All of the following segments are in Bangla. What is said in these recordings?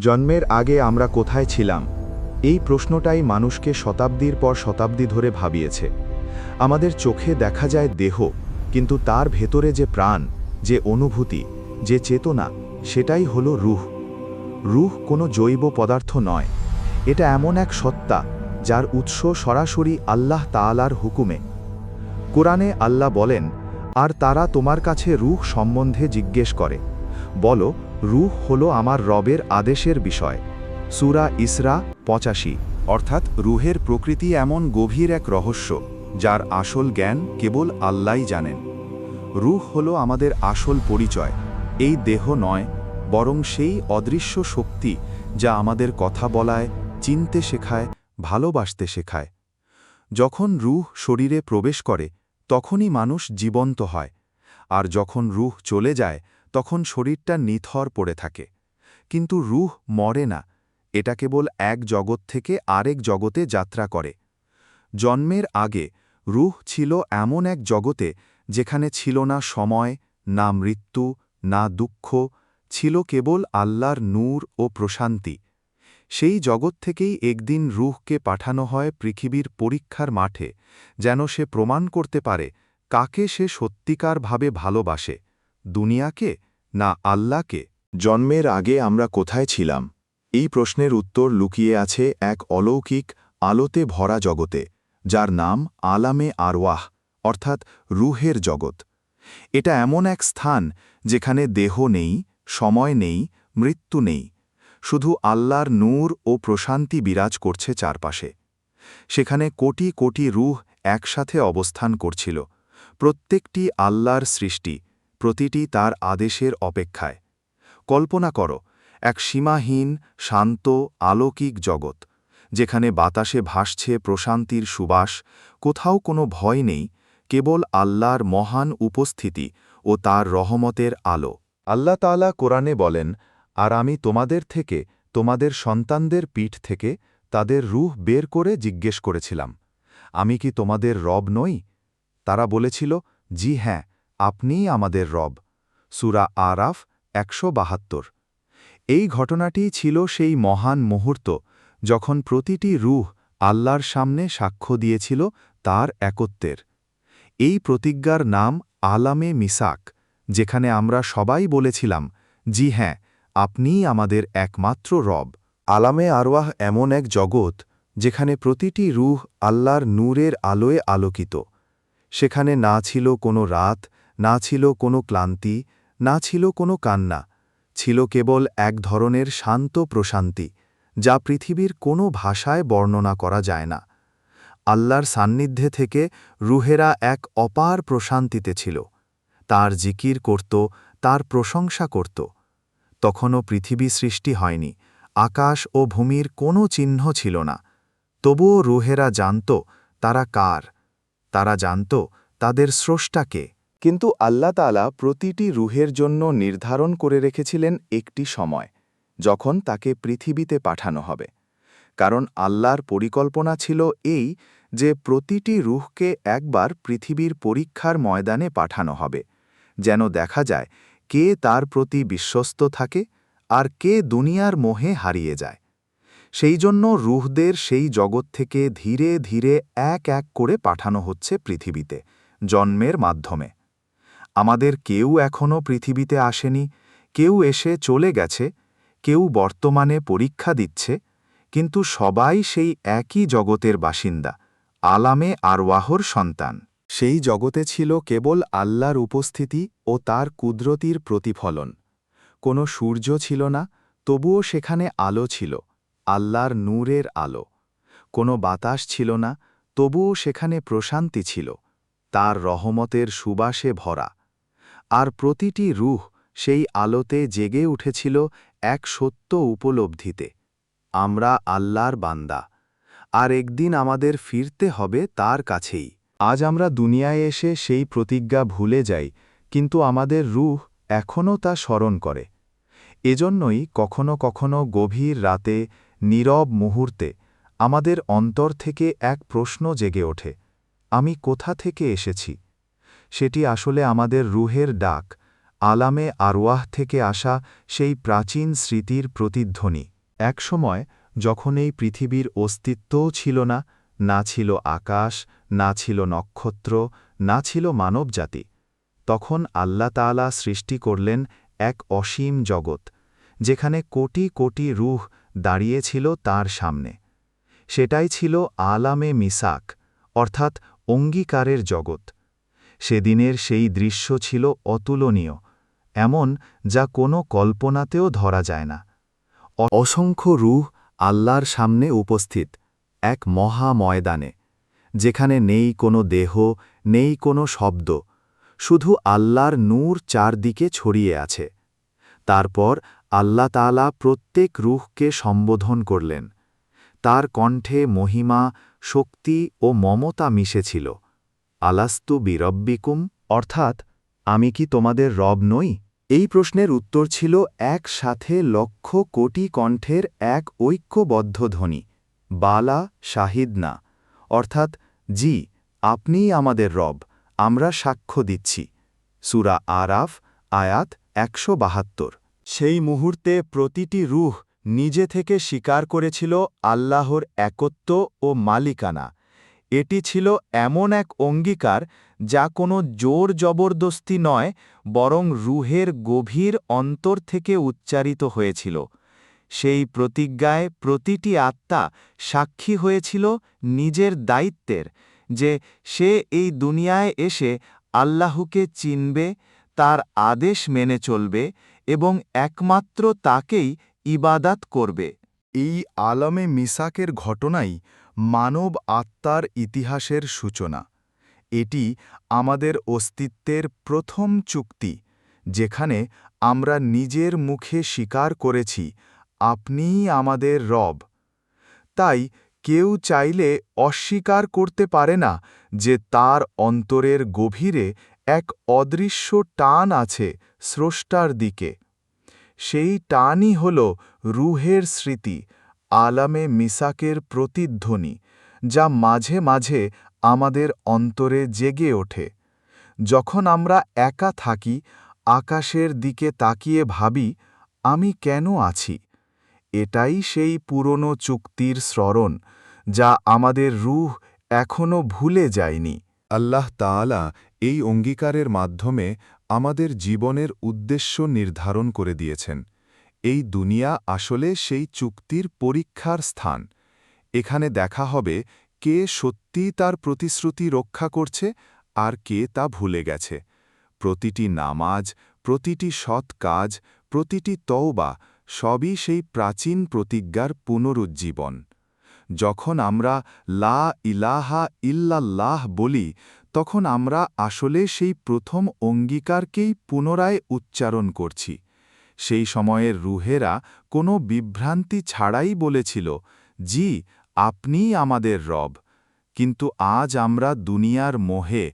জন্মের আগে আমরা কোথায় ছিলাম? এই প্রশ্নটাই মানুষকে শতাব্দীর পর শতাব্দী ধরে ভাবিয়েছে। আমাদের চোখে দেখা যায় দেহ, কিন্তু তার ভেতরে যে প্রাণ, যে অনুভূতি, যে চেতনা, সেটাই হলো রুহ। রুহ কোনো জৈব পদার্থ নয়। এটা এমন এক সত্তা, যার উৎস সরাসরি আল্লাহ তাআলার হুকুমে। কোরআনে আল্লাহ বলেন, আর তারা তোমার কাছে রুহ সম্বন্ধে জিজ্ঞেস করে। বলো রুহ হল আমার রবের আদেশের বিষয়। সুরা ইসরা পঁচাশি, অর্থাৎ রুহের প্রকৃতি এমন গভীর এক রহস্য, যার আসল জ্ঞান কেবল আল্লাই জানেন। রুহ হল আমাদের আসল পরিচয়, এই দেহ নয়, বরং সেই অদৃশ্য শক্তি যা আমাদের কথা বলায়, চিনতে শেখায়, ভালোবাসতে শেখায়। যখন রুহ শরীরে প্রবেশ করে, তখনই মানুষ জীবন্ত হয়, আর যখন রুহ চলে যায় তখন শরীরটা নিথর পড়ে থাকে। কিন্তু রুহ মরে না, এটা কেবল এক জগৎ থেকে আরেক জগতে যাত্রা করে। জন্মের আগে রুহ ছিল এমন এক জগতে যেখানে ছিল না সময়, না মৃত্যু, না দুঃখ, ছিল কেবল আল্লাহর নূর ও প্রশান্তি। সেই জগৎ থেকেই একদিন রুহকে পাঠানো হয় পৃথিবীর পরীক্ষার মাঠে, যেন সে প্রমাণ করতে পারে কাকে সে সত্যিকারভাবে ভালোবাসে, দুনিয়াকে না আল্লাহকে? জন্মের আগে আমরা কোথায় ছিলাম? এই প্রশ্নের উত্তর লুকিয়ে আছে এক অলৌকিক, আলোতে ভরা জগতে, যার নাম আলামে আরওয়াহ, অর্থাৎ রুহের জগৎ। এটা এমন এক স্থান যেখানে দেহ নেই, সময় নেই, মৃত্যু নেই। শুধু আল্লাহর নূর ও প্রশান্তি বিরাজ করছে চারপাশে। সেখানে কোটি কোটি রুহ একসাথে অবস্থান করছিল। প্রত্যেকটি আল্লাহর সৃষ্টি প্রতিটি তার আদেশের অপেক্ষায়। কল্পনা করো, এক সীমাহীন, শান্ত, আলৌকিক জগৎ, যেখানে বাতাসে ভাসছে প্রশান্তির সুবাস, কোথাও কোনো ভয় নেই, কেবল আল্লাহর মহান উপস্থিতি ও তার রহমতের আলো। আল্লাহ তাআলা কোরআনে বলেন, আর আমি তোমাদের থেকে, তোমাদের সন্তানদের পিঠ থেকে তাদের রুহ বের করে জিজ্ঞেস করেছিলাম, আমি কি তোমাদের রব নই? তারা বলেছিল, জি হ্যাঁ। আপনিই আমাদের রব। সুরা আরাফ একশো বাহাত্তর। এই ঘটনাটিই ছিল সেই মহান মুহূর্ত যখন প্রতিটি রুহ আল্লাহর সামনে সাক্ষ্য দিয়েছিল তার একত্বের। এই প্রতিজ্ঞার নাম আলামে মিসাক, যেখানে আমরা সবাই বলেছিলাম, জি হ্যাঁ আপনিই আমাদের একমাত্র রব। আলামে আরওয়াহ এমন এক জগৎ যেখানে প্রতিটি রুহ আল্লাহর নূরের আলোয় আলোকিত। সেখানে না ছিল কোনো রাত না ছিল কোনো ক্লান্তি, না ছিল কোনো কান্না, ছিল কেবল এক ধরনের শান্ত প্রশান্তি, যা পৃথিবীর কোনো ভাষায় বর্ণনা করা যায় না। আল্লাহর সান্নিধ্যে থেকে রুহেরা এক অপার প্রশান্তিতে ছিল। তার জিকির করত, তার প্রশংসা করত। তখনও পৃথিবী সৃষ্টি হয়নি, আকাশ ও ভূমির কোনো চিহ্ন ছিল না। তবুও রুহেরা জানত, তারা কার? তারা জানত, তাদের স্রষ্টাকে কিন্তু আল্লাহ তালা প্রতিটি রুহের জন্য নির্ধারণ করে রেখেছিলেন একটি সময়, যখন তাকে পৃথিবীতে পাঠানো হবে। কারণ আল্লাহর পরিকল্পনা ছিল এই যে প্রতিটি রুহকে একবার পৃথিবীর পরীক্ষার ময়দানে পাঠানো হবে, যেন দেখা যায় কে তার প্রতি বিশ্বস্ত থাকে আর কে দুনিয়ার মোহে হারিয়ে যায়। সেই জন্য রুহদের সেই জগৎ থেকে ধীরে ধীরে এক এক করে পাঠানো হচ্ছে পৃথিবীতে, জন্মের মাধ্যমে। আমাদের কেউ এখনও পৃথিবীতে আসেনি, কেউ এসে চলে গেছে, কেউ বর্তমানে পরীক্ষা দিচ্ছে, কিন্তু সবাই সেই একই জগতের বাসিন্দা, আলামে আরওয়াহর সন্তান। সেই জগতে ছিল কেবল আল্লাহর উপস্থিতি ও তার কুদরতির প্রতিফলন। কোনো সূর্য ছিল না, তবুও সেখানে আলো ছিল, আল্লাহর নূরের আলো। কোনো বাতাস ছিল না, তবুও সেখানে প্রশান্তি ছিল, তার রহমতের সুবাসে ভরা। আর প্রতিটি রুহ সেই আলোতে জেগে উঠেছিল এক সত্য উপলব্ধিতে, আমরা আল্লাহর বান্দা, আর একদিন আমাদের ফিরতে হবে তার কাছেই। আজ আমরা দুনিয়ায় এসে সেই প্রতিজ্ঞা ভুলে যাই, কিন্তু আমাদের রুহ এখনও তা স্মরণ করে। এজন্যই কখনো কখনো গভীর রাতে, নীরব মুহূর্তে, আমাদের অন্তর থেকে এক প্রশ্ন জেগে ওঠে, আমি কোথা থেকে এসেছি? সেটি আসলে আমাদের রুহের ডাক, আলামে আরওয়াহ থেকে আসা সেই প্রাচীন স্মৃতির প্রতিধ্বনি। একসময় যখন এই পৃথিবীর অস্তিত্বও ছিল না না ছিল আকাশ, না ছিল নক্ষত্র, না ছিল মানবজাতি, তখন আল্লাহ তাআলা সৃষ্টি করলেন এক অসীম জগৎ, যেখানে কোটি কোটি রুহ দাঁড়িয়েছিল তার সামনে। সেটাই ছিল আলামে মিসাক, অর্থাৎ অঙ্গীকারের জগৎ। সেদিনের সেই দৃশ্য ছিল অতুলনীয়, এমন যা কোনো কল্পনাতেও ধরা যায় না। অসংখ্য রুহ আল্লাহর সামনে উপস্থিত এক মহা ময়দানে, যেখানে নেই কোনো দেহ, নেই কোনো শব্দ, শুধু আল্লাহর নূর চারদিকে ছড়িয়ে আছে। তারপর আল্লাহ তাআলা প্রত্যেক রুহকে সম্বোধন করলেন। তার কণ্ঠে মহিমা, শক্তি ও মমতা মিশেছিল। আলাস্তু বিরব্বিকুম, অর্থাৎ, আমি কি তোমাদের রব নই? এই প্রশ্নের উত্তর ছিল একসাথে লক্ষ কোটি কণ্ঠের এক ঐক্যবদ্ধ ধ্বনি বালা শাহিদ না অর্থাৎ, জি, আপনিই আমাদের রব, আমরা সাক্ষ্য দিচ্ছি। সুরা আরাফ, আয়াত একশো বাহাত্তর। সেই মুহূর্তে প্রতিটি রুহ নিজে থেকে স্বীকার করেছিল আল্লাহর একত্ব ও মালিকানা। এটি ছিল এমন এক অঙ্গীকার যা কোনো জোর জবরদস্তি নয়, বরং রুহের গভীর অন্তর থেকে উচ্চারিত হয়েছিল। সেই প্রতিজ্ঞায় প্রতিটি আত্মা সাক্ষী হয়েছিল নিজের দায়িত্বের, যে সে এই দুনিয়ায় এসে আল্লাহকে চিনবে, তার আদেশ মেনে চলবে এবং একমাত্র তাকেই ইবাদাত করবে। এই আলমে মিসাকের ঘটনাই মানব আত্মার ইতিহাসের সূচনা। এটি আমাদের অস্তিত্বের প্রথম চুক্তি, যেখানে আমরা নিজের মুখে স্বীকার করেছি, আপনিই আমাদের রব। তাই কেউ চাইলে অস্বীকার করতে পারে না যে তার অন্তরের গভীরে এক অদৃশ্য টান আছে স্রষ্টার দিকে। সেই টানই হল রুহের স্মৃতি আলামে মিসাকের প্রতিধ্বনি, যা মাঝে মাঝে আমাদের অন্তরে জেগে ওঠে। যখন আমরা একা থাকি, আকাশের দিকে তাকিয়ে ভাবি, আমি কেন আছি? এটাই সেই পুরনো চুক্তির স্মরণ, যা আমাদের রুহ এখনও ভুলে যায়নি। আল্লাহ তাআলা এই অঙ্গীকারের মাধ্যমে আমাদের জীবনের উদ্দেশ্য নির্ধারণ করে দিয়েছেন। এই দুনিয়া আসলে সেই চুক্তির পরীক্ষার স্থান। এখানে দেখা হবে কে সত্যিই তার প্রতিশ্রুতি রক্ষা করছে আর কে তা ভুলে গেছে। প্রতিটি নামাজ, প্রতিটি সৎ কাজ, প্রতিটি তওবা সবই সেই প্রাচীন প্রতিজ্ঞার পুনরুজ্জীবন। যখন আমরা লা ইলাহা ইল্লাল্লাহ বলি, তখন আমরা আসলে সেই প্রথম অঙ্গীকারকেই পুনরায় উচ্চারণ করছি। সেই সময়ের রুহেরা কোনো বিভ্রান্তি ছাড়াই বলেছিল, জি, আপনিই আমাদের রব। কিন্তু আজ আমরা দুনিয়ার মোহে,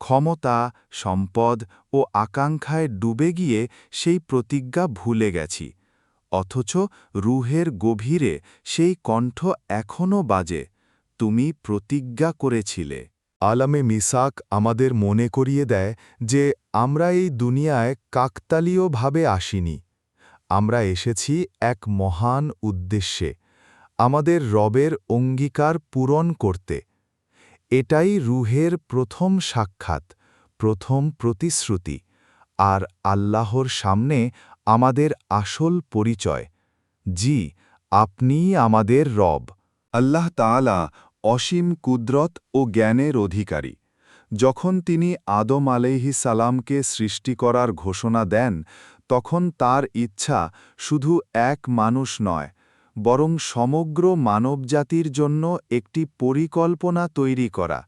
ক্ষমতা, সম্পদ ও আকাঙ্ক্ষায় ডুবে গিয়ে সেই প্রতিজ্ঞা ভুলে গেছি। অথচ রুহের গভীরে সেই কণ্ঠ এখনও বাজে, তুমি প্রতিজ্ঞা করেছিলে। আলামে মিসাক আমাদের মনে করিয়ে দেয় যে আমরা এই দুনিয়ায় কাকতালীয়ভাবে আসিনি। আমরা এসেছি এক মহান উদ্দেশ্যে, আমাদের রবের অঙ্গীকার পূরণ করতে। এটাই রুহের প্রথম সাক্ষাৎ, প্রথম প্রতিশ্রুতি, আর আল্লাহর সামনে আমাদের আসল পরিচয়। জি, আপনিই আমাদের রব। আল্লাহ তাআলা অসীম কুদরত ও জ্ঞানের অধিকারী। যখন তিনি আদম আলাইহি সালামকে সৃষ্টি করার ঘোষণা দেন তখন তার ইচ্ছা শুধু এক মানুষ নয়, বরং সমগ্র মানবজাতির জন্য একটি পরিকল্পনা তৈরি করা।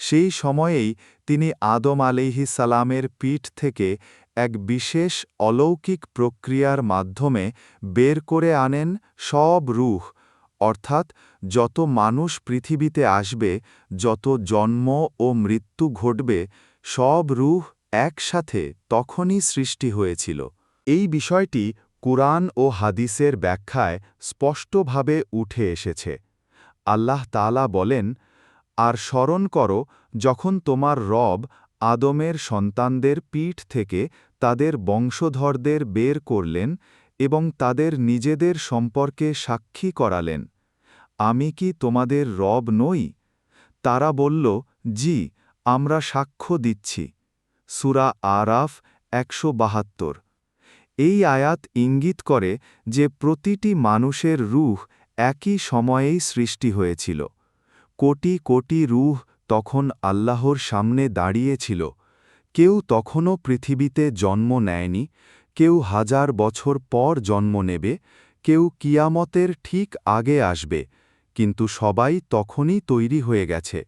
সেই সময়েই তিনি আদম আলিহি সালামের পিঠ থেকে এক বিশেষ অলৌকিক প্রক্রিয়ার মাধ্যমে বের করে আনেন সব রুহ, অর্থাৎ যত মানুষ পৃথিবীতে আসবে, যত জন্ম ও মৃত্যু ঘটবে, সব রুহ একসাথে তখনই সৃষ্টি হয়েছিল। এই বিষয়টি কুরআন ও হাদিসের ব্যাখ্যায় স্পষ্টভাবে উঠে এসেছে। আল্লাহ তালা বলেন, আর স্মরণ করো, যখন তোমার রব আদমের সন্তানদের পিঠ থেকে তাদের বংশধরদের বের করলেন এবং তাদের নিজেদের সম্পর্কে সাক্ষী করালেন, আমি কি তোমাদের রব নই? তারা বলল, জি, আমরা সাক্ষ্য দিচ্ছি। সুরা আরাফ একশো বাহাত্তর। এই আয়াত ইঙ্গিত করে যে প্রতিটি মানুষের রূহ একই সময়েই সৃষ্টি হয়েছিল। কোটি কোটি রূহ তখন আল্লাহর সামনে দাঁড়িয়েছিল। কেউ তখনও পৃথিবীতে জন্ম নেয়নি, কেউ হাজার বছর পর জন্ম নেবে, কেউ কিয়ামতের ঠিক আগে আসবে, কিন্তু সবাই তখনই তৈরি হয়ে গেছে।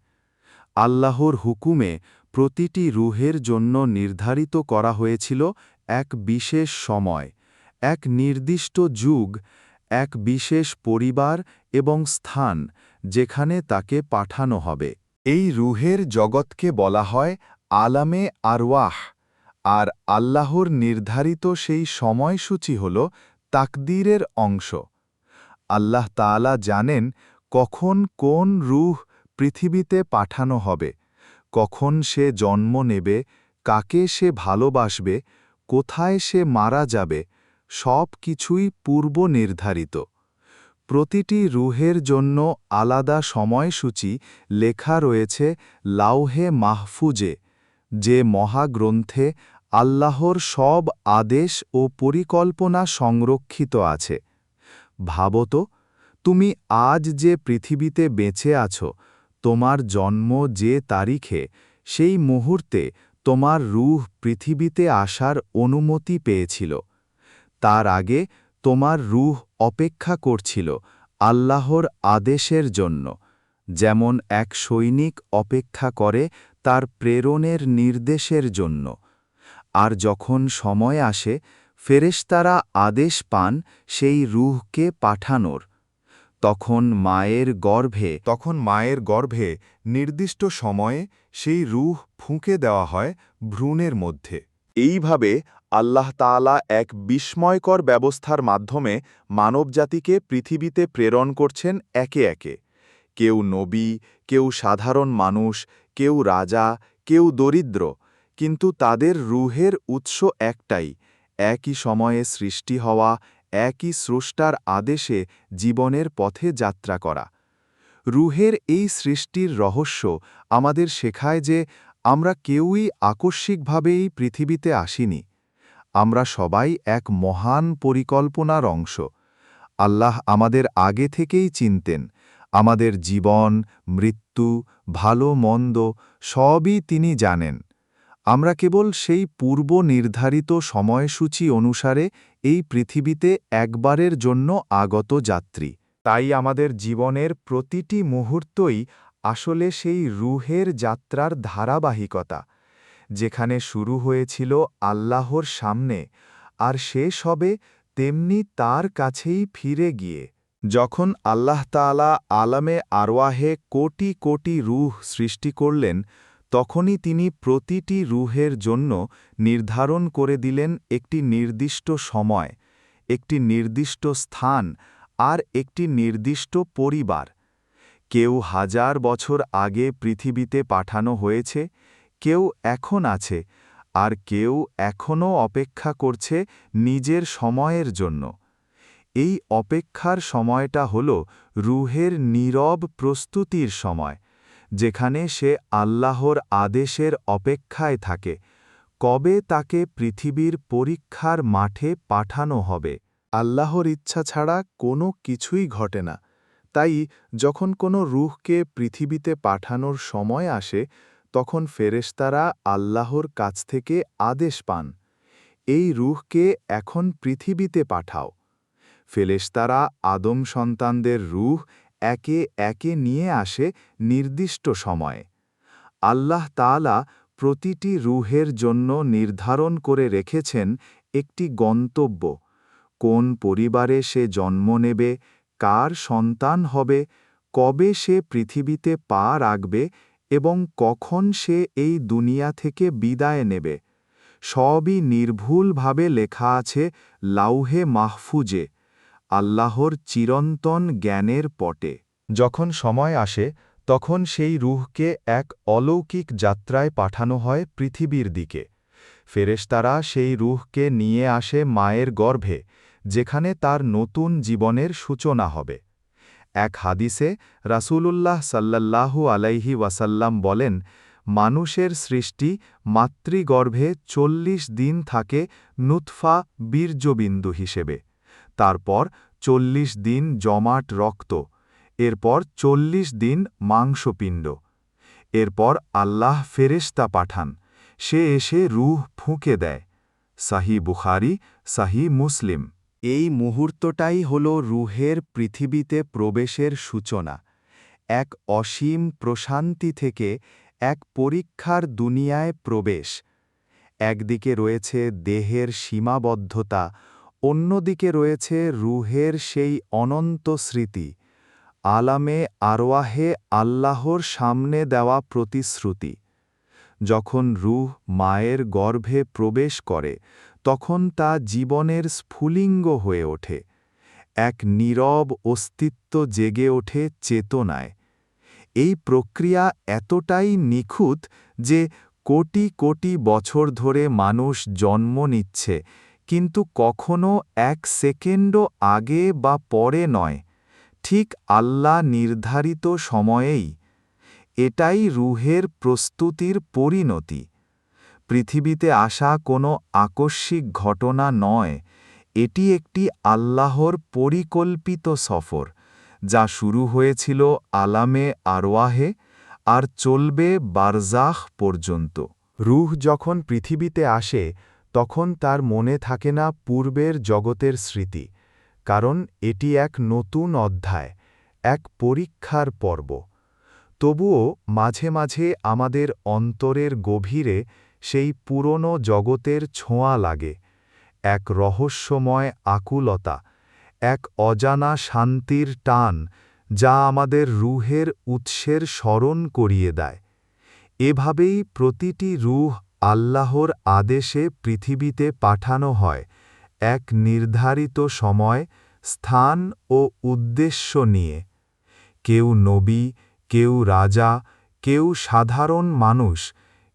আল্লাহর হুকুমে প্রতিটি রুহের জন্য নির্ধারিত করা হয়েছিল এক বিশেষ সময়, এক নির্দিষ্ট যুগ, এক বিশেষ পরিবার এবং স্থান যেখানে তাকে পাঠানো হবে। এই রুহের জগৎকে বলা হয় আলামে আরওয়াহ, আর আল্লাহর নির্ধারিত সেই সময়সূচি হল তাকদীরের অংশ। আল্লাহ তাআলা জানেন কখন কোন রুহ পৃথিবীতে পাঠানো হবে। কখন সে জন্ম নেবে, কাকে সে ভালোবাসবে, কোথায় সে মারা যাবে, সব কিছুই পূর্ব নির্ধারিত। প্রতিটি রুহের জন্য আলাদা সময়সূচি লেখা রয়েছে লাউহে মাহফুজে, যে মহাগ্রন্থে আল্লাহর সব আদেশ ও পরিকল্পনা সংরক্ষিত আছে। ভাবত, তুমি আজ যে পৃথিবীতে বেঁচে আছো তোমার জন্ম যে তারিখে, সেই মুহূর্তে তোমার রূহ পৃথিবীতে আসার অনুমতি পেয়েছিল। তার আগে তোমার রূহ অপেক্ষা করছিল আল্লাহর আদেশের জন্য। যেমন এক সৈনিক অপেক্ষা করে তার প্রেরণের নির্দেশের জন্য। আর যখন সময় আসে, ফেরেশতারা আদেশ পান সেই রুহকে পাঠানোর। তখন মায়ের গর্ভে, তখন মায়ের গর্ভে নির্দিষ্ট সময়ে সেই রুহ ফুঁকে দেওয়া হয় ভ্রূণের মধ্যে। এইভাবে আল্লাহ তাআলা এক বিস্ময়কর ব্যবস্থার মাধ্যমে মানবজাতিকে পৃথিবীতে প্রেরণ করছেন একে একে। কেউ নবী, কেউ সাধারণ মানুষ, কেউ রাজা, কেউ দরিদ্র, কিন্তু তাদের রুহের উৎস একটাই, একই সময়ে সৃষ্টি হওয়া একই স্রষ্টার আদেশে জীবনের পথে যাত্রা করা। রুহের এই সৃষ্টির রহস্য আমাদের শেখায় যে আমরা কেউই আকস্মিকভাবে এই পৃথিবীতে আসিনি। আমরা সবাই এক মহান পরিকল্পনার অংশ। আল্লাহ আমাদের আগে থেকেই চিনতেন। আমাদের জীবন, মৃত্যু, ভালো, মন্দ সবই তিনি জানেন। আমরা কেবল সেই পূর্ব নির্ধারিত সময়সূচি অনুসারে এই পৃথিবীতে একবারের জন্য আগত যাত্রী। তাই আমাদের জীবনের প্রতিটি মুহূর্তই আসলে সেই রুহের যাত্রার ধারাবাহিকতা, যেখানে শুরু হয়েছিল আল্লাহর সামনে আর শেষ হবে তেমনি তার কাছেই ফিরে গিয়ে। যখন আল্লাহ তাআলা আলামে আরওয়াহে কোটি কোটি রুহ সৃষ্টি করলেন তখনই তিনি প্রতিটি রুহের জন্য নির্ধারণ করে দিলেন একটি নির্দিষ্ট সময়, একটি নির্দিষ্ট স্থান আর একটি নির্দিষ্ট পরিবার। কেউ হাজার বছর আগে পৃথিবীতে পাঠানো হয়েছে, কেউ এখন আছে, আর কেউ এখনও অপেক্ষা করছে নিজের সময়ের জন্য। এই অপেক্ষার সময়টা হল রুহের নীরব প্রস্তুতির সময়। যেখানে সে আল্লাহর আদেশের অপেক্ষায় থাকে, কবে তাকে পৃথিবীর পরীক্ষার মাঠে পাঠানো হবে। আল্লাহর ইচ্ছা ছাড়া কোনো কিছুই ঘটে না। তাই যখন কোনো রুহকে পৃথিবীতে পাঠানোর সময় আসে, তখন ফেরেশতারা আল্লাহর কাছ থেকে আদেশ পান, এই রুহকে এখন পৃথিবীতে পাঠাও। ফেরেশতারা আদম সন্তানদের রুহ একে একে নিয়ে আসে নির্দিষ্ট সময়ে। আল্লাহ তাআলা প্রতিটি রুহের জন্য নির্ধারণ করে রেখেছেন একটি গন্তব্য। কোন পরিবারে সে জন্ম নেবে, কার সন্তান হবে, কবে সে পৃথিবীতে পা রাখবে এবং কখন সে এই দুনিয়া থেকে বিদায় নেবে। সবই নির্ভুলভাবে লেখা আছে লাউহে মাহফুজে। আল্লাহর চিরন্তন জ্ঞানের পটে। যখন সময় আসে, তখন সেই রুহকে এক অলৌকিক যাত্রায় পাঠানো হয় পৃথিবীর দিকে। ফেরেশতারা সেই রুহকে নিয়ে আসে মায়ের গর্ভে, যেখানে তার নতুন জীবনের সূচনা হবে। এক হাদিসে রাসূলুল্লাহ সাল্লাল্লাহু আলাইহি ওয়াসাল্লাম বলেন, মানুষের সৃষ্টি মাতৃগর্ভে চল্লিশ দিন থাকে নুৎফা বীর্যবিন্দু হিসেবে। তারপর চল্লিশ দিন জমাট রক্ত, এরপর চল্লিশ দিন মাংসপিণ্ড, এরপর আল্লাহ ফেরেশতা পাঠান, সে এসে রুহ ফুঁকে দেয়। সাহি বুখারি, সাহি মুসলিম। এই মুহূর্তটাই হল রুহের পৃথিবীতে প্রবেশের সূচনা, এক অসীম প্রশান্তি থেকে এক পরীক্ষার দুনিয়ায় প্রবেশ। একদিকে রয়েছে দেহের সীমাবদ্ধতা অন্যদিকে রয়েছে রুহের সেই অনন্ত স্মৃতি, আলামে আরওয়াহে আল্লাহর সামনে দেওয়া প্রতিশ্রুতি। যখন রুহ মায়ের গর্ভে প্রবেশ করে, তখন তা জীবনের স্ফুলিঙ্গ হয়ে ওঠে, এক নীরব অস্তিত্ব জেগে ওঠে চেতনায়। এই প্রক্রিয়া এতটাই নিখুঁত যে কোটি কোটি বছর ধরে মানুষ জন্ম নিচ্ছে কিন্তু কখনো এক সেকেন্ডও আগে বা পরে নয়, ঠিক আল্লাহ নির্ধারিত সময়েই। এটাই রুহের প্রস্তুতির পরিণতি। পৃথিবীতে আসা কোনো আকস্মিক ঘটনা নয়, এটি একটি আল্লাহর পরিকল্পিত সফর, যা শুরু হয়েছিল আলামে আরওয়াহে আর চলবে বারজাহ পর্যন্ত। রুহ যখন পৃথিবীতে আসে তখন তার মনে থাকে না পূর্বের জগতের স্মৃতি, কারণ এটি এক নতুন অধ্যায়, এক পরীক্ষার পর্ব। তবুও মাঝে মাঝে আমাদের অন্তরের গভীরে সেই পুরনো জগতের ছোঁয়া লাগে, এক রহস্যময় আকুলতা, এক অজানা শান্তির টান যা আমাদের রুহের উৎসের স্মরণ করিয়ে দেয়। এভাবেই প্রতিটি রুহ আল্লাহর আদেশে পৃথিবীতে পাঠানো হয়, এক নির্ধারিত সময়, স্থান ও উদ্দেশ্য নিয়ে। কেউ নবী, কেউ রাজা, কেউ সাধারণ মানুষ,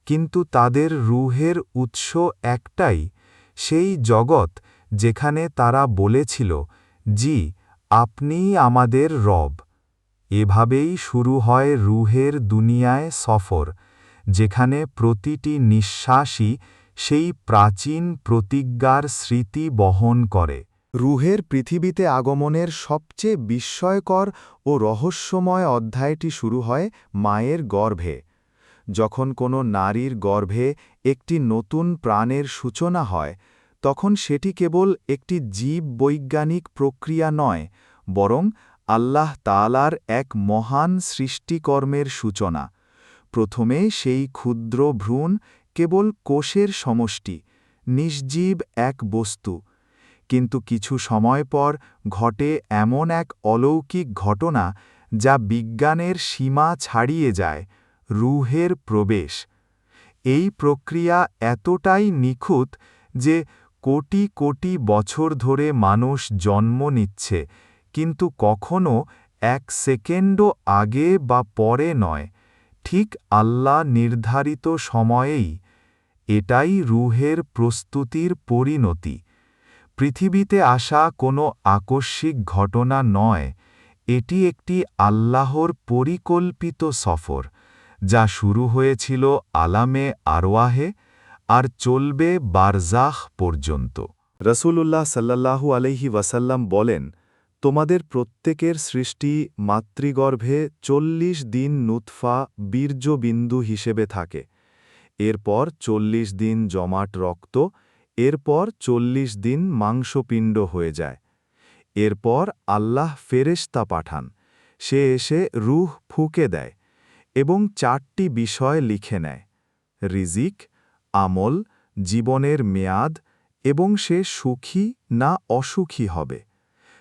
কিন্তু তাদের রুহের উৎস একটাই, সেই জগৎ যেখানে তারা বলেছিল, জি, আপনিই আমাদের রব। এভাবেই শুরু হয় রুহের দুনিয়ায় সফর। যেখানে প্রতিটি নিঃশ্বাসই সেই প্রাচীন প্রতিজ্ঞার স্মৃতি বহন করে। রুহের পৃথিবীতে আগমনের সবচেয়ে বিস্ময়কর ও রহস্যময় অধ্যায়টি শুরু হয় মায়ের গর্ভে। যখন কোনো নারীর গর্ভে একটি নতুন প্রাণের সূচনা হয়, তখন সেটি কেবল একটি জীব বৈজ্ঞানিক প্রক্রিয়া নয়, বরং আল্লাহ তালার এক মহান সৃষ্টিকর্মের সূচনা। প্রথমে সেই ক্ষুদ্র ভ্রূণ কেবল কোষের সমষ্টি নির্জীব এক বস্তু। কিন্তু কিছু সময় পর ঘটে এমন এক অলৌকিক ঘটনা যা বিজ্ঞানের সীমা ছাড়িয়ে যায়, রুহের প্রবেশ। এই প্রক্রিয়া এতটাই নিখুঁত যে কোটি কোটি বছর ধরে মানুষ জন্ম নিচ্ছে, কিন্তু কখনো এক সেকেন্ডও আগে বা পরে নয়। ঠিক আল্লাহ নির্ধারিত সময়েই এটাই রুহের প্রস্তুতির পরিণতি। পৃথিবীতে আসা কোনো আকস্মিক ঘটনা নয়, এটি একটি আল্লাহর পরিকল্পিত সফর, যা শুরু হয়েছিল আলামে আরওয়াহে আর চলবে বারজাহ পর্যন্ত। রসুলুল্লাহ সাল্লাহু আলহি ওয়াসাল্লাম বলেন তোমাদের প্রত্যেকের সৃষ্টি মাতৃগর্ভে চল্লিশ দিন নুৎফা বীর্যবিন্দু হিসেবে থাকে। এরপর চল্লিশ দিন জমাট রক্ত, এরপর চল্লিশ দিন মাংসপিণ্ড হয়ে যায়। এরপর আল্লাহ ফেরেশতা পাঠান। সে এসে রুহ ফুঁকে দেয় এবং চারটি বিষয় লিখে নেয়। রিজিক, আমল, জীবনের মেয়াদ এবং সে সুখী না অসুখী হবে।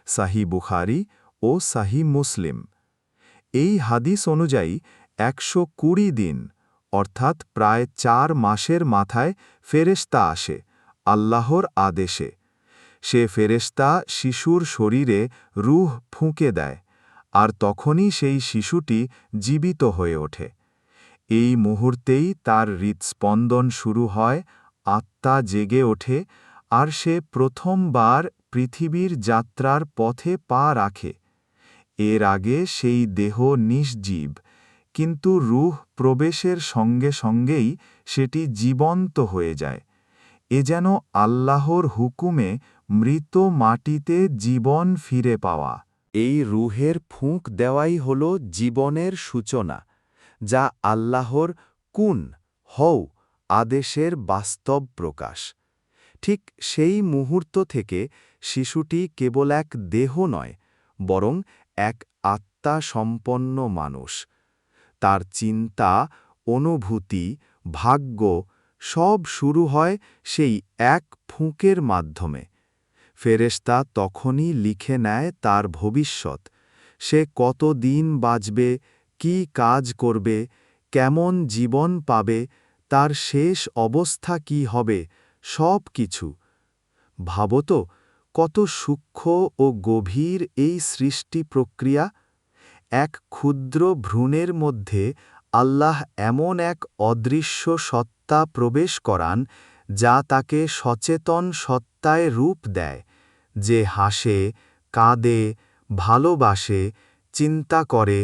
সাহি বুখারি ও সাহি মুসলিম। এই হাদিস অনুযায়ী একশো কুড়ি দিন, অর্থাৎ প্রায় চার মাসের মাথায় ফেরেস্তা আসে, আল্লাহর আদেশে। সে ফেরেস্তা শিশুর শরীরে রুহ ফুঁকে দেয়, আর তখনই সেই শিশুটি জীবিত হয়ে ওঠে। এই মুহূর্তেই তার হৃৎস্পন্দন শুরু হয়, আত্মা জেগে ওঠে, আর সে প্রথমবার পৃথিবীর যাত্রার পথে পা রাখে। এর আগে সেই দেহ নিষ্জীব, কিন্তু রুহ প্রবেশের সঙ্গে সঙ্গেই সেটি জীবন্ত হয়ে যায়। এ যেন আল্লাহর হুকুমে মৃত মাটিতে জীবন ফিরে পাওয়া। এই রুহের ফুঁক দেওয়াই হল জীবনের সূচনা, যা আল্লাহর কুন, হও, আদেশের বাস্তব প্রকাশ। ঠিক সেই মুহূর্ত থেকে শিশুটি কেবল এক দেহ নয়, বরং এক আত্মা সম্পন্ন মানুষ। তার চিন্তা, অনুভূতি, ভাগ্য সব শুরু হয় সেই এক ফুঁকের মাধ্যমে। ফেরেশতা তখনই লিখে নেয় তার ভবিষ্যৎ। সে কত দিন বাঁচবে, কি কাজ করবে, কেমন জীবন পাবে, তার শেষ অবস্থা কি হবে, সব কিছু। ভাবত কত সূক্ষ্ম ও গভীর এই সৃষ্টি প্রক্রিয়া, এক ক্ষুদ্র ভ্রূণের মধ্যে আল্লাহ এমন এক অদৃশ্য সত্তা প্রবেশ করান, যা তাকে সচেতন সত্তায় রূপ দেয়, যে হাসে, কাঁদে, ভালোবাসে, চিন্তা করে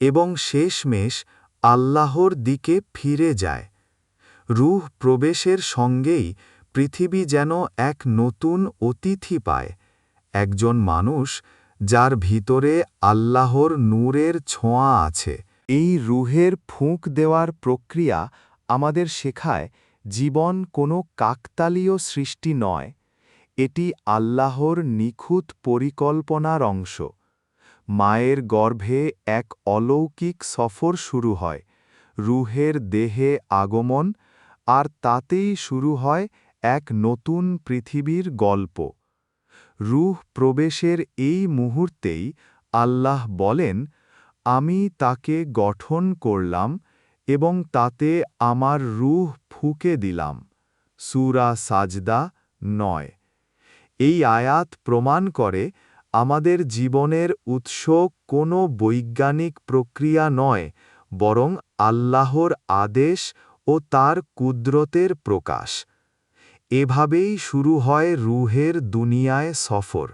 এবং শেষমেশ আল্লাহর দিকে ফিরে যায়। রূহ প্রবেশের সঙ্গেই পৃথিবী যেন এক নতুন অতিথি পায়, একজন মানুষ যার ভিতরে আল্লাহর নূরের ছোঁয়া আছে। এই রুহের ফুঁক দেওয়ার প্রক্রিয়া আমাদের শেখায় জীবন কোনো কাকতালীয় সৃষ্টি নয়, এটি আল্লাহর নিখুঁত পরিকল্পনার অংশ। মায়ের গর্ভে এক অলৌকিক সফর শুরু হয়, রুহের দেহে আগমন, আর তাতেই শুরু হয় এক নতুন পৃথিবীর গল্প। রুহ প্রবেশের এই মুহূর্তেই আল্লাহ বলেন, আমি তাকে গঠন করলাম এবং তাতে আমার রুহ ফুকে দিলাম। সুরা সাজদা নয়। এই আয়াত প্রমাণ করে আমাদের জীবনের উৎস কোনো বৈজ্ঞানিক প্রক্রিয়া নয়, বরং আল্লাহর আদেশ ও তার কুদরতের প্রকাশ। এভাবেই শুরু হয় রুহের দুনিয়ায় সফর,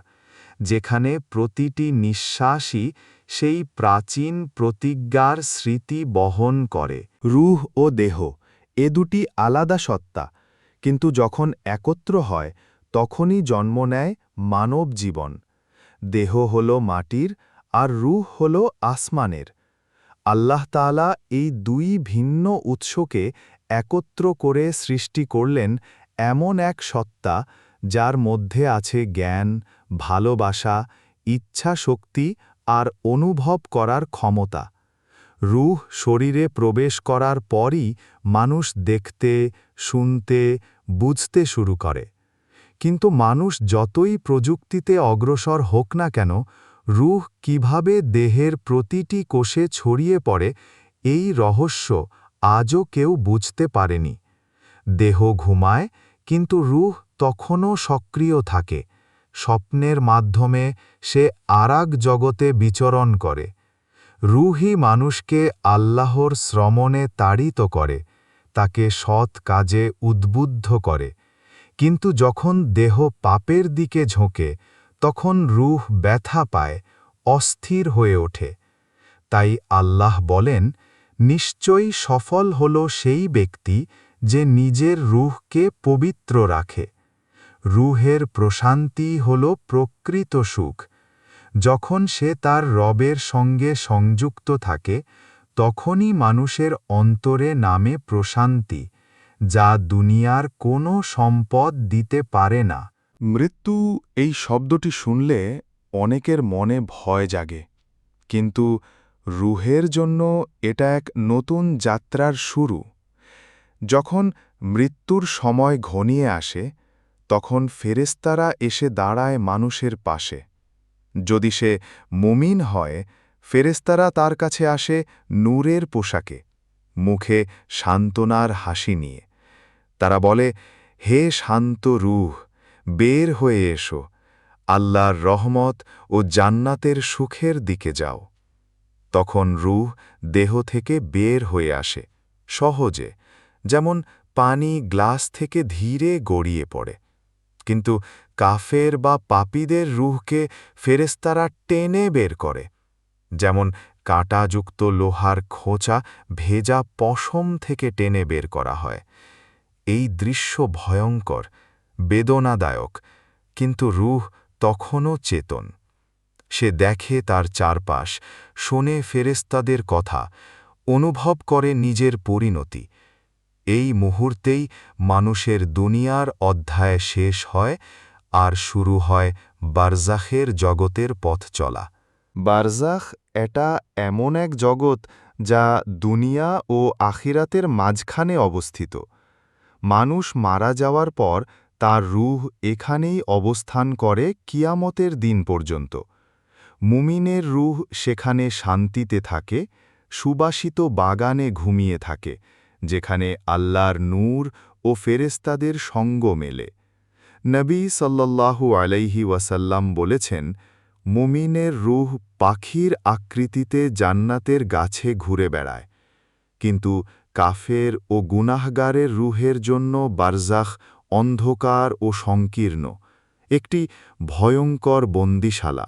যেখানে প্রতিটি নিঃশ্বাসই সেই প্রাচীন প্রতিজ্ঞার স্মৃতি বহন করে। রুহ ও দেহ, এ দুটি আলাদা সত্তা, কিন্তু যখন একত্র হয়, তখনই জন্ম নেয় মানব জীবন। দেহ হল মাটির আর রুহ হল আসমানের। আল্লাহ তাআলা এই দুই ভিন্ন উৎসকে একত্র করে সৃষ্টি করলেন এমন এক সত্তা যার মধ্যে আছে জ্ঞান, ভালোবাসা ইচ্ছা শক্তি আর অনুভব করার ক্ষমতা। রুহ শরীরে প্রবেশ করার পরই মানুষ দেখতে, শুনতে, বুঝতে শুরু করে। কিন্তু মানুষ যতই প্রযুক্তিতে অগ্রসর হোক না কেন, রুহ কীভাবে দেহের প্রতিটি কোষে ছড়িয়ে পড়ে, এই রহস্য আজও কেউ বুঝতে পারেনি। দেহ ঘুমায় কিন্তু রুহ তখনও সক্রিয় থাকে। স্বপ্নের মাধ্যমে সে আরাগ জগতে বিচরণ করে। রুহই মানুষকে আল্লাহর শ্রমণে তাড়িত করে, তাকে সৎ কাজে উদ্বুদ্ধ করে। কিন্তু যখন দেহ পাপের দিকে ঝোঁকে, তখন রুহ ব্যথা পায়, অস্থির হয়ে ওঠে। তাই আল্লাহ বলেন, নিশ্চয়ই সফল হল সেই ব্যক্তি যে নিজের রুহকে পবিত্র রাখে। রুহের প্রশান্তি হল প্রকৃত সুখ। যখন সে তার রবের সঙ্গে সংযুক্ত থাকে, তখনই মানুষের অন্তরে নামে প্রশান্তি, যা দুনিয়ার কোনো সম্পদ দিতে পারে না। মৃত্যু এই শব্দটি শুনলে অনেকের মনে ভয় জাগে, কিন্তু রুহের জন্য এটা এক নতুন যাত্রার শুরু। যখন মৃত্যুর সময় ঘনিয়ে আসে, তখন ফেরেস্তারা এসে দাঁড়ায় মানুষের পাশে। যদি সে মুমিন হয় ফেরেস্তারা তার কাছে আসে নূরের পোশাকে, মুখে সান্ত্বনার হাসি নিয়ে। তারা বলে, হে শান্ত রুহ, বের হয়ে এসো, আল্লাহর রহমত ও জান্নাতের সুখের দিকে যাও। তখন রুহ দেহ থেকে বের হয়ে আসে, সহজে যেমন পানি গ্লাস থেকে ধীরে গড়িয়ে পড়ে। কিন্তু কাফের বা পাপীদের রুহকে ফেরেস্তারা টেনে বের করে। যেমন কাঁটাযুক্ত লোহার খোঁচা ভেজা পশম থেকে টেনে বের করা হয়। এই দৃশ্য ভয়ঙ্কর, বেদনাদায়ক, কিন্তু রুহ তখনও চেতন। সে দেখে তার চারপাশ, শোনে ফেরেস্তাদের কথা, অনুভব করে নিজের পরিণতি। এই মুহূর্তেই মানুষের দুনিয়ার অধ্যায় শেষ হয় আর শুরু হয় বারজাখের জগতের পথ চলা। বারজাখ এটা এমন এক জগৎ যা দুনিয়া ও আখিরাতের মাঝখানে অবস্থিত। মানুষ মারা যাওয়ার পর তার রূহ এখানেই অবস্থান করে কিয়ামতের দিন পর্যন্ত। মুমিনের রুহ সেখানে শান্তিতে থাকে, সুবাসিত বাগানে ঘুমিয়ে থাকে যেখানে আল্লাহর নূর ও ফেরেস্তাদের সঙ্গ মেলে। নবী সাল্লাল্লাহু আলাইহি ওয়াসাল্লাম বলেছেন, মুমিনের রূহ পাখির আকৃতিতে জান্নাতের গাছে ঘুরে বেড়ায়। কিন্তু কাফের ও গুনাহগারের রুহের জন্য বারজাখ অন্ধকার ও সংকীর্ণ, একটি ভয়ঙ্কর বন্দিশালা।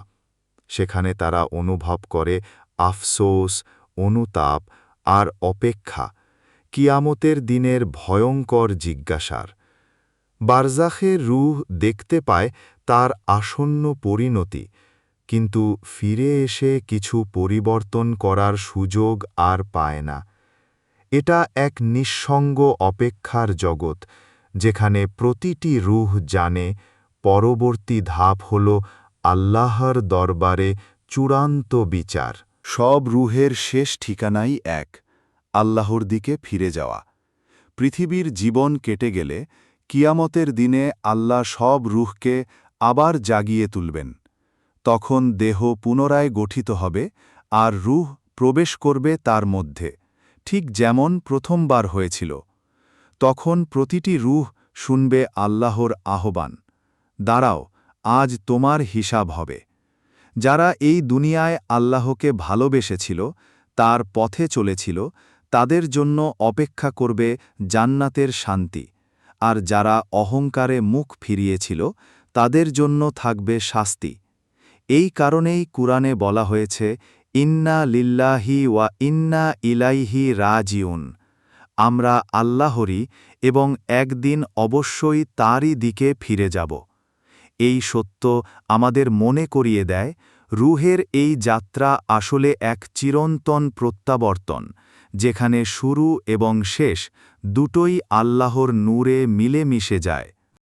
সেখানে তারা অনুভব করে আফসোস, অনুতাপ আর অপেক্ষা কিয়ামতের দিনের ভয়ঙ্কর জিজ্ঞাসার। বারজাখের রুহ দেখতে পায় তার আসন্ন পরিণতি, কিন্তু ফিরে এসে কিছু পরিবর্তন করার সুযোগ আর পায় না। এটা এক নিঃসঙ্গ অপেক্ষার জগৎ, যেখানে প্রতিটি রুহ জানে, পরবর্তী ধাপ হল আল্লাহর দরবারে চূড়ান্ত বিচার। সব রুহের শেষ ঠিকানাই এক। আল্লাহর দিকে ফিরে যাওয়া। পৃথিবীর জীবন কেটে গেলে কিয়ামতের দিনে আল্লাহ সব রুহকে আবার জাগিয়ে তুলবেন। তখন দেহ পুনরায় গঠিত হবে আর রুহ প্রবেশ করবে তার মধ্যে, ঠিক যেমন প্রথমবার হয়েছিল। তখন প্রতিটি রুহ শুনবে আল্লাহর আহ্বান, দাঁড়াও, আজ তোমার হিসাব হবে। যারা এই দুনিয়ায় আল্লাহকে ভালোবেসেছিল, তার পথে চলেছিল তাদের জন্য অপেক্ষা করবে জান্নাতের শান্তি, আর যারা অহংকারে মুখ ফিরিয়েছিল, তাদের জন্য থাকবে শাস্তি। এই কারণেই কুরআনে বলা হয়েছে, ইন্না লিল্লাহি ওয়া ইন্না ইলাইহি রাজিউন। আমরা আল্লাহরই এবং একদিন অবশ্যই তারই দিকে ফিরে যাব। এই সত্য আমাদের মনে করিয়ে দেয়, রুহের এই যাত্রা আসলে এক চিরন্তন প্রত্যাবর্তন। যেখানে শুরু এবং শেষ দুটোই আল্লাহর নূরে মিলে মিশে যায়।